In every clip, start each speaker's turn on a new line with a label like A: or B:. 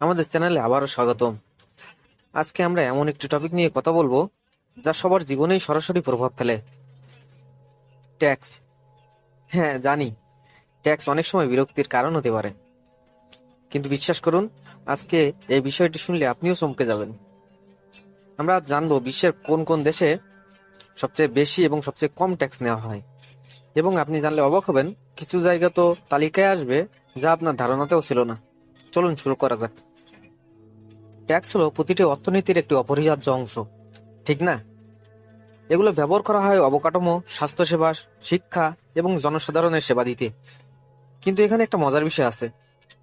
A: আমাদের চ্যানেলে আবারও স্বাগতম। আজকে আমরা এমন একটি টপিক নিয়ে কথা বলব, যা সবার জীবনেই সরাসরি প্রভাব ফেলে। ট্যাক্স। হ্যাঁ জানি, ট্যাক্স অনেক সময় বিরক্তির কারণ হতে পারে। কিন্তু বিশ্বাস করুন, আজকে এই বিষয়টি শুনলে আপনিও চমকে যাবেন। আমরা জানব বিশ্বের কোন কোন দেশে সবচেয়ে বেশি এবং সবচেয়ে কম ট্যাক্স নেওয়া হয়। এবং আপনি জানলে অবাক হবেন, কিছু জায়গা তো তালিকায় আসবে, যা আপনার ধারণাতেও ছিল না। চলুন শুরু করা যাক। ট্যাক্স হলো প্রতিটি অর্থনীতির একটি অপরিহার্য অংশ, ঠিক না? এগুলো ব্যবহার করা হয় অবকাঠামো, স্বাস্থ্যসেবা, শিক্ষা এবং জনসাধারণের সেবা দিতে। কিন্তু এখানে একটা মজার বিষয় আছে।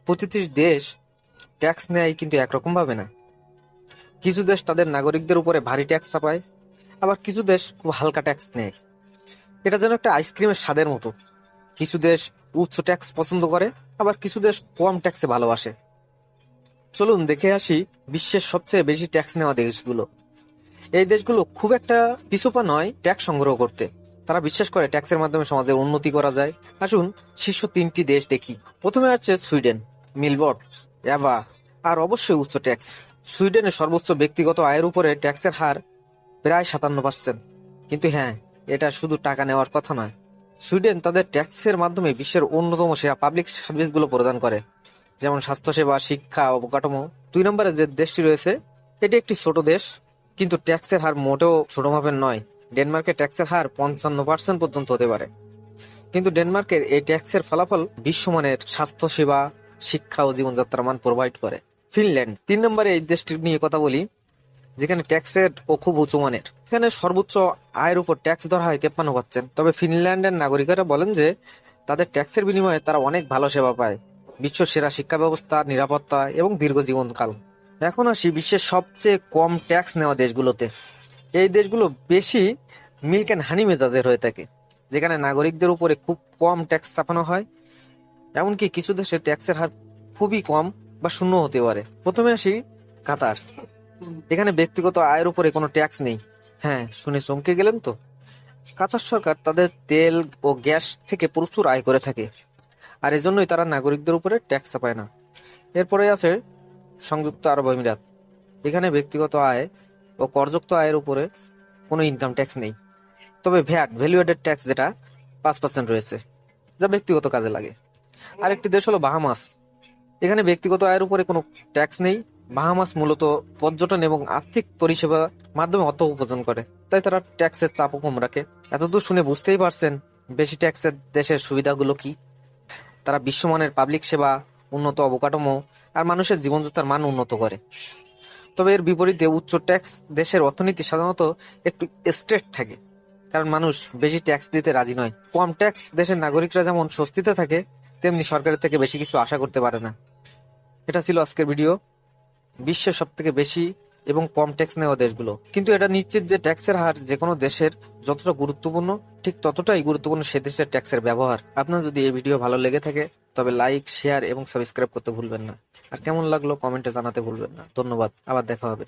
A: প্রতিটি দেশ ট্যাক্স নেয় কিন্তু একরকম ভাবে না। কিছু দেশ তাদের নাগরিকদের উপরে ভারী ট্যাক্স চাপায় আবার কিছু দেশ খুব হালকা ট্যাক্স নেয়। এটা যেন একটা আইসক্রিমের স্বাদের মতো। কিছু দেশ উচ্চ ট্যাক্স পছন্দ করে, আবার কিছু দেশ কম ট্যাক্সে ভালোবাসে। চলুন দেখে আসি বিশ্বের সবচেয়ে বেশি ট্যাক্স নেওয়া দেশগুলো। এই দেশগুলো খুব একটা পিছুপা নয় ট্যাক্স সংগ্রহ করতে। তারা বিশ্বাস করে ট্যাক্সের মাধ্যমে সমাজের উন্নতি করা যায়। আসুন শীর্ষ তিনটি দেশ দেখি। প্রথমে আছে সুইডেন মিলবট অ্যাভা আর অবশ্যই উচ্চ ট্যাক্স। সুইডেনের সর্বোচ্চ ব্যক্তিগত আয়ের উপরে ট্যাক্সের হার প্রায় সাতান্ন পার্সেন্ট। কিন্তু হ্যাঁ এটা শুধু টাকা নেওয়ার কথা নয়। সুইডেন তাদের ট্যাক্সের মাধ্যমে বিশ্বের অন্যতম সেরা পাবলিক সার্ভিসগুলো প্রদান করে। যেমন স্বাস্থ্যসেবা, শিক্ষা অবকাঠামো দুই নম্বরে যে দেশটি রয়েছে, এটি একটি ছোট দেশ, কিন্তু ট্যাক্সের হার মোটেও ছোট মাপের নয়। ডেনমার্কে ট্যাক্সের হার পঞ্চান্ন পার্সেন্ট পর্যন্ত হতে পারে। কিন্তু ডেনমার্কের এই ট্যাক্সের ফলাফল বিশ্বমানের স্বাস্থ্যসেবা, শিক্ষা ও জীবনযাত্রার মান প্রোভাইড করে। ফিনল্যান্ড, তিন নম্বরে এই দেশটি নিয়ে কথা বলি, যেখানে ট্যাক্সের ও খুব উঁচু মানের। এখানে সর্বোচ্চ আয়ের উপর ট্যাক্স ধরা হয় তেপ্পান্ন পার্সেন্ট। তবে ফিনল্যান্ডের নাগরিকরা বলেন যে, তাদের ট্যাক্সের বিনিময়ে তারা অনেক ভালো সেবা পায়। বিশ্ব সেরা শিক্ষা ব্যবস্থা, নিরাপত্তা এবং দীর্ঘ জীবনকাল। এখন আসি বিশ্বের সবচেয়ে কম ট্যাক্স নেওয়া দেশগুলোতে। এই দেশগুলো বেশি মিল্ক অ্যান্ড হানি মেজাজের হয়ে থাকে, যেখানে নাগরিকদের উপরে খুব কম ট্যাক্স চাপানো হয়। এমনকি কিছু দেশে ট্যাক্সের হার খুবই কম বা শূন্য হতে পারে। প্রথমে আসি কাতার, এখানে ব্যক্তিগত আয়ের উপরে কোনো ট্যাক্স নেই। হ্যাঁ শুনে চমকে গেলেন তো? কাতার সরকার তাদের তেল ও গ্যাস থেকে প্রচুর আয় করে থাকে। আর এজন্যই তারা নাগরিকদের উপরে ট্যাক্স চাপায় না। এরপরে আছে সংযুক্ত আরব আমিরাত। এখানে ব্যক্তিগত আয় ও করযুক্ত আয়ের উপরে কোনো ইনকাম ট্যাক্স নেই। তবে ভ্যাট ভ্যালুয়েডেড ট্যাক্স যেটা, পাঁচ পার্সেন্ট রয়েছে, যা ব্যক্তিগত কাজে লাগে। আরেকটি দেশ হলো বাহামাস। এখানে ব্যক্তিগত আয়ের উপরে কোনো ট্যাক্স নেই। বাহামাস মূলত পর্যটন এবং আর্থিক পরিষেবা মাধ্যমে অর্থ উপার্জন করে। তাই তারা ট্যাক্সের চাপও কম রাখে। এতদূর শুনে বুঝতেই পারছেন, বেশি ট্যাক্সের দেশের সুবিধাগুলো কি। তারা বিশ্বমানের পাবলিক সেবা, উন্নত অবকাঠামো আর মানুষের জীবনযাত্রার মান উন্নত করে। তবে এর বিপরীতে উচ্চ ট্যাক্স দেশের অর্থনীতি সাধারণত একটু স্ট্রেট থাকে, কারণ মানুষ বেশি ট্যাক্স দিতে রাজি নয়। কম ট্যাক্স দেশের নাগরিকরা যেমন স্বস্তিতে থাকে, তেমনি সরকারের থেকে বেশি কিছু আশা করতে পারে না। এটা ছিল আজকের ভিডিও। বিশ্বের সব থেকে বেশি এবং কম ট্যাক্স নেওয়া দেশগুলো। কিন্তু এটা নিশ্চিত যে ট্যাক্সের হার যে কোনো দেশের যতটা গুরুত্বপূর্ণ, ঠিক ততটাই গুরুত্বপূর্ণ সে দেশের ট্যাক্সের ব্যবহার। আপনার যদি এই ভিডিও ভালো লেগে থাকে, তবে লাইক, শেয়ার এবং সাবস্ক্রাইব করতে ভুলবেন না। আর কেমন লাগল কমেন্টে জানাতে ভুলবেন না। ধন্যবাদ। আবার দেখা হবে।